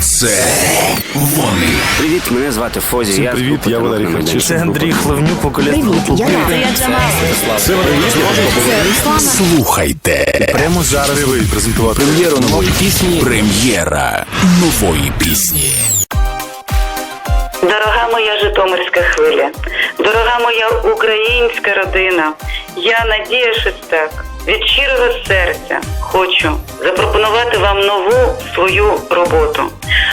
Це вони. Привіт, мене звати Фозі. Всім привіт, я Валерій «Тернопіль Харчишин». Це Андрій Хлевнюк, покоління групу я Це Валерій Слухайте. Прямо зараз Харчишин. презентувати Прем'єру нової пісні. Прем'єра нової пісні. Дорога моя Житомирська хвиля, дорога моя українська родина, я Надія Шестак від щирого серця хочу запропонувати вам нову свою роботу.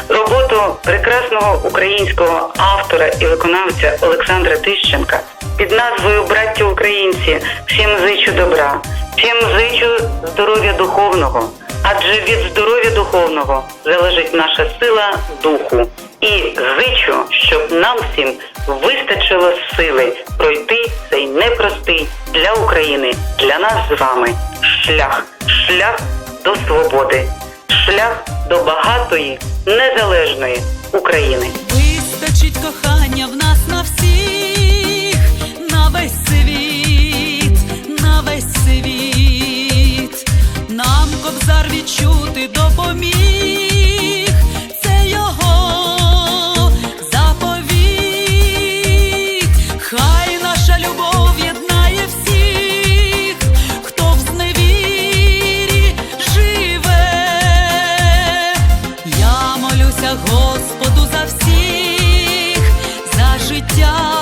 Роботу прекрасного українського автора і виконавця Олександра Тищенка під назвою Браття Українці. Всім зичу добра, всім зичу здоров'я духовного. Адже від здоров'я духовного залежить наша сила духу. І зичу, щоб нам всім вистачило сили пройти цей непростий для України, для нас з вами. Шлях, шлях до свободи, шлях до багатої незалежної України. Вистачить кохання в нас на всіх, життя,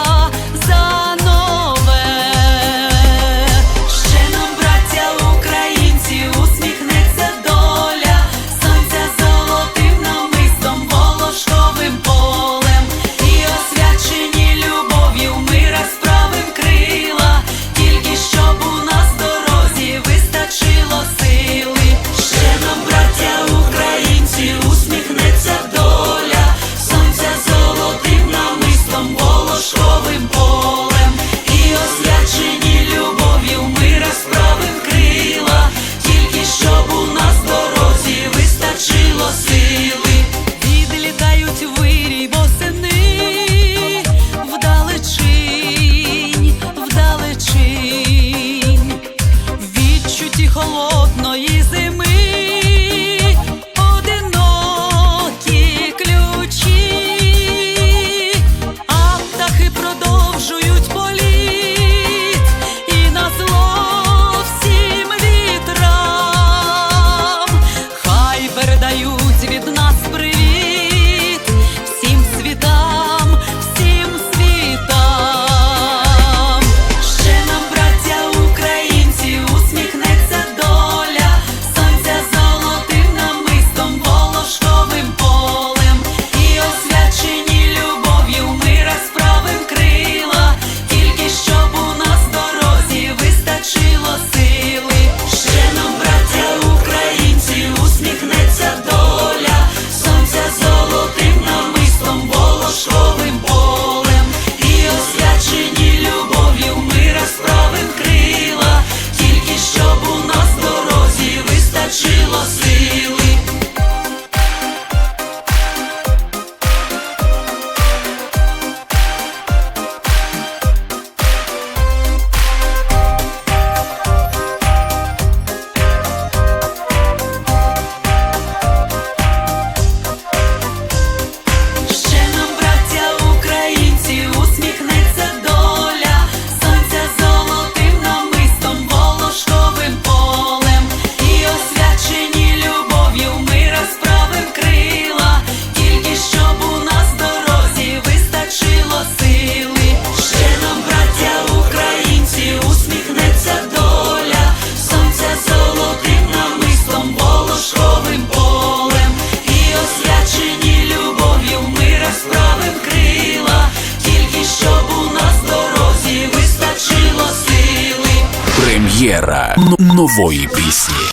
дорозі вистачило сили.